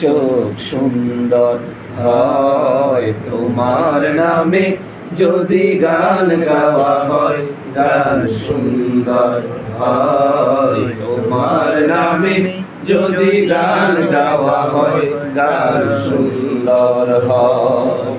চোখ সুন্দর হয়। তোমার নামে যদি গান গাওয়া হয়, গান সুন্দর হয়। তোমার নামে যদি গান গাওয়া হয়, গান সুন্দর হয়।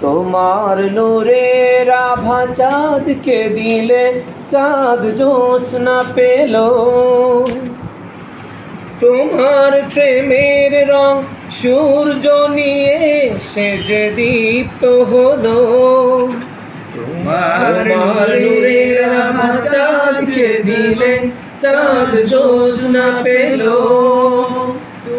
তোমার নূরের রাভা চাঁদকে দিলে চাঁদ জোৎস্না পেল। তোমার প্রেমের রং সূর্য নিয়ে সে যে দীপ্ত হলো। তোমার নূরের চাঁদকে দিলে চাঁদ জোৎস্না পেল।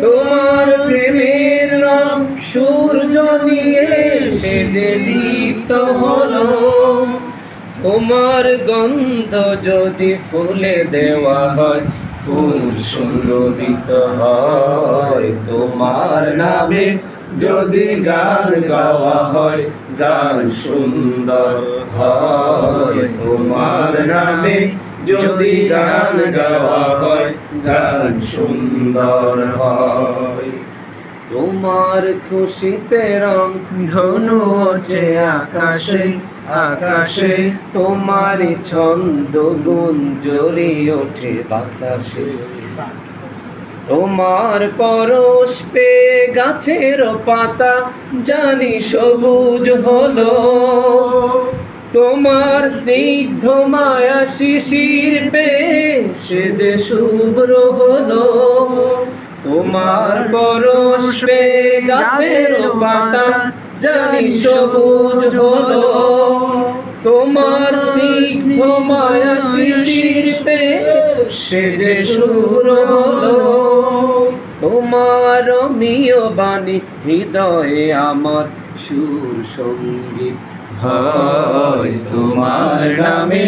তোমার প্রেমের রং সূর্য নিয়ে সে যে দীপ্ত হলো। তোমার গন্ধ যদি ফুলে দেওয়া হয় ফুল হয়। তোমার নামে যদি গান গাওয়া হয়, গান সুন্দর হয়। তোমার নামে যদি গান গাওয়া হয়, গান সুন্দর হয়। তোমার খুশিতে রং ধনু ওঠে আকাশে আকাশে তোমারই ছন্দ গুঞ্জরি ওঠে বাতাসে। তোমার পরশ পে গাছের পাতা, জানি সবুজ হলো। তোমার স্নিগ্ধ মায়া শিশির পে সে যে শুভ্র হলো। তোমার পরশ পে গাছের পাতা, জানি সবুজ হলো। মায়া শিশির পে সে যে সুর তোমার মিয় বাণী, হৃদয়ে আমার সুর সংগীত হয়। তোমার নামে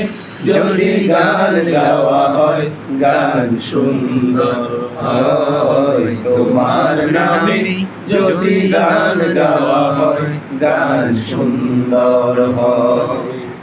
যদি গান গাওয়া হয়, গান সুন্দর হয়। তোমার নামে যদি গান গাওয়া হয়, গান সুন্দর হয়।